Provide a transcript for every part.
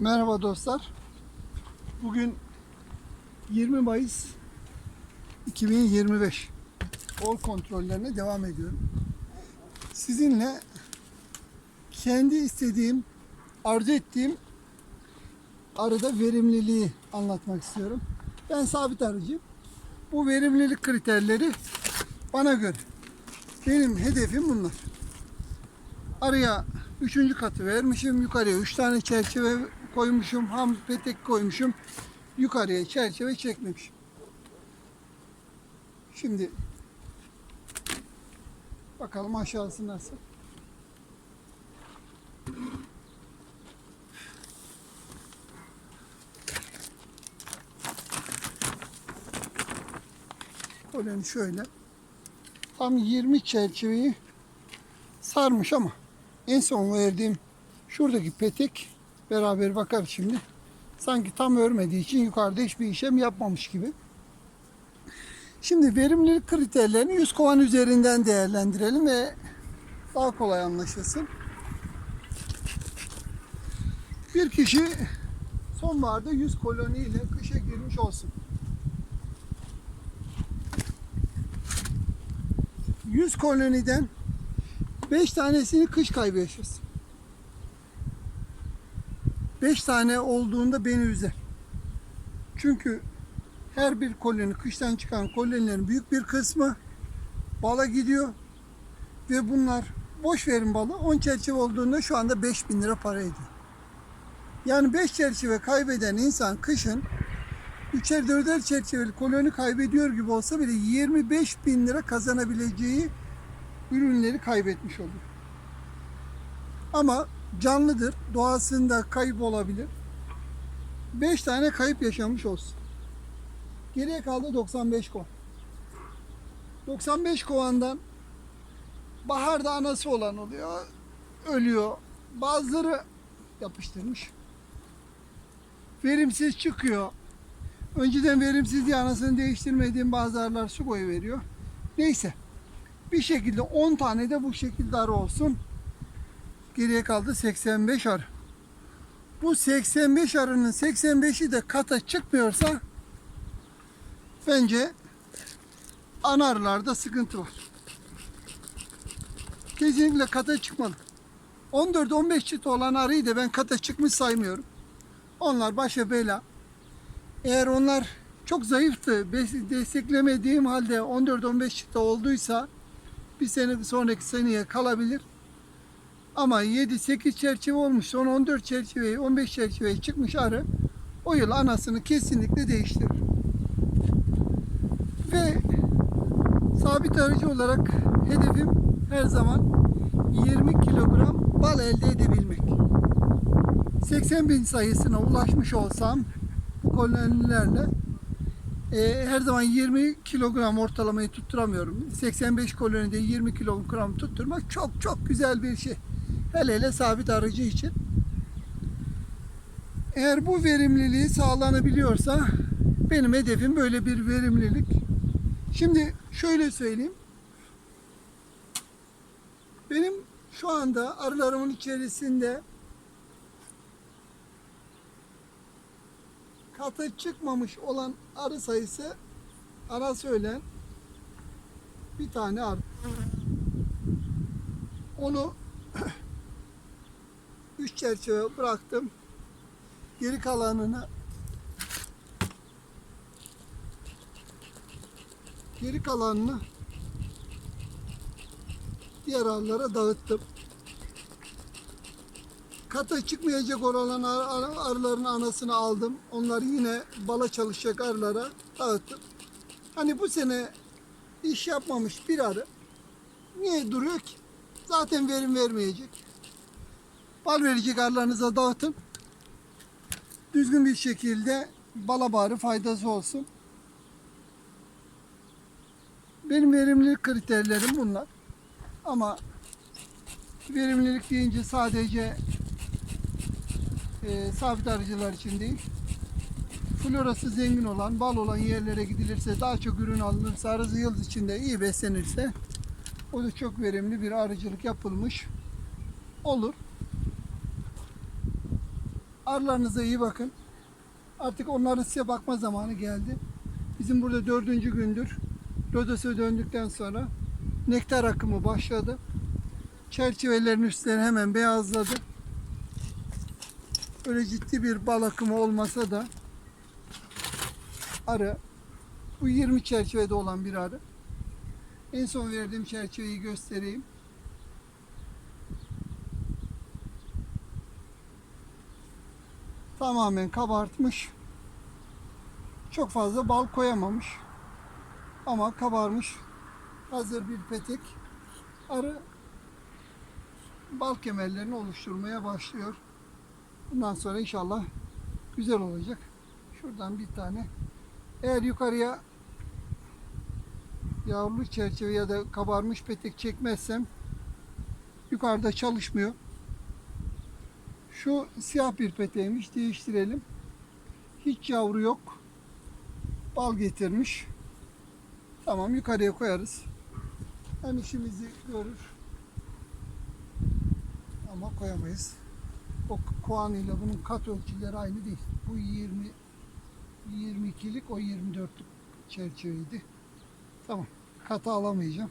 Merhaba dostlar. Bugün 20 Mayıs 2025. Ol kontrollerine devam ediyorum. Sizinle kendi istediğim, arzu ettiğim arıda verimliliği anlatmak istiyorum. Ben sabit arıcıyım. Bu verimlilik kriterleri bana göre. Benim hedefim bunlar. Arıya üçüncü katı vermişim. Yukarıya üç tane çerçeve koymuşum. Ham petek koymuşum. Yukarıya çerçeve çekmemişim. Şimdi bakalım aşağısı nasıl. Koloni şöyle. Tam 20 çerçeveyi sarmış ama en son verdiğim şuradaki petek beraber bakar şimdi. Sanki tam örmediği için yukarıda hiçbir işlem yapmamış gibi. Şimdi verimlilik kriterlerini 100 kovan üzerinden değerlendirelim ve daha kolay anlaşılsın. Bir kişi sonbaharda 100 koloni ile kışa girmiş olsun. 100 koloniden 5 tanesini kış kaybı yaşasın. 5 tane olduğunda beni üzer. Çünkü her bir koloni, kıştan çıkan kolonilerin büyük bir kısmı bala gidiyor. Ve bunlar boş verin balı 10 çerçeve olduğunda şu anda 5000 lira para ediyor. Yani 5 çerçeve kaybeden insan kışın üçer dörder çerçeveli koloni kaybediyor gibi olsa bile 25 bin lira kazanabileceği ürünleri kaybetmiş olur. Ama canlıdır. Doğasında kayıp olabilir. 5 tane kayıp yaşamış olsun. Geriye kaldı 95 kovan. 95 kovandan baharda anası olan oluyor. Ölüyor. Bazıları yapıştırmış. Verimsiz çıkıyor. Önceden verimsiz diye anasını değiştirmediğim bazı arılar su boyu veriyor. Neyse. Bir şekilde 10 tane de bu şekilde arı olsun. Geriye kaldı 85 arı. Bu 85 arının 85'i de kata çıkmıyorsa bence ana arılarda sıkıntı var. Kesinlikle kata çıkmalı. 14-15 çıt olan arıyı da ben kata çıkmış saymıyorum. Onlar başa bela. Eğer onlar çok zayıftı, desteklemediğim halde 14-15 çıta olduysa bir sene sonraki seneye kalabilir. Ama 7-8 çerçeve olmuş, son 14 çerçeveyi, 15 çerçeveye çıkmış arı o yıl anasını kesinlikle değiştirir. Ve sabit arıcı olarak hedefim her zaman 20 kilogram bal elde edebilmek. 80 bin sayısına ulaşmış olsam bu kolonilerle e, her zaman 20 kilogram ortalamayı tutturamıyorum. 85 kolonide 20 kilogram tutturmak çok çok güzel bir şey. Hele hele sabit arıcı için. Eğer bu verimliliği sağlanabiliyorsa benim hedefim böyle bir verimlilik. Şimdi şöyle söyleyeyim. Benim şu anda arılarımın içerisinde kata çıkmamış olan arı sayısı ara söylen bir tane arı. Onu üç çerçeve bıraktım. Geri kalanını geri kalanını diğer arılara dağıttım. Kata çıkmayacak olan ar- ar- arıların anasını aldım. Onları yine bala çalışacak arılara dağıttım. Hani bu sene iş yapmamış bir arı niye duruyor ki? Zaten verim vermeyecek. Bal verecek arılarınıza dağıtın. Düzgün bir şekilde bala bari faydası olsun. Benim verimlilik kriterlerim bunlar. Ama verimlilik deyince sadece e, sabit arıcılar için değil. Florası zengin olan, bal olan yerlere gidilirse, daha çok ürün alınırsa, arı yıl içinde iyi beslenirse o da çok verimli bir arıcılık yapılmış olur. Arılarınıza iyi bakın. Artık onların size bakma zamanı geldi. Bizim burada dördüncü gündür. Lodos'a döndükten sonra nektar akımı başladı. Çerçevelerin üstleri hemen beyazladı. Öyle ciddi bir bal akımı olmasa da arı bu 20 çerçevede olan bir arı. En son verdiğim çerçeveyi göstereyim. Tamamen kabartmış. Çok fazla bal koyamamış. Ama kabarmış. Hazır bir petek. Arı bal kemerlerini oluşturmaya başlıyor. Bundan sonra inşallah güzel olacak. Şuradan bir tane. Eğer yukarıya yavrulu çerçeve ya da kabarmış petek çekmezsem yukarıda çalışmıyor. Şu siyah bir peteğmiş. Değiştirelim. Hiç yavru yok. Bal getirmiş. Tamam yukarıya koyarız. Hem işimizi görür. Ama koyamayız. O ile bunun kat ölçüleri aynı değil. Bu 20 22'lik o 24'lük çerçeveydi. Tamam. Katı alamayacağım.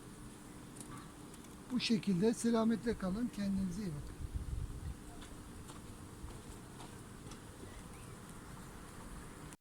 Bu şekilde selametle kalın. Kendinize iyi bakın.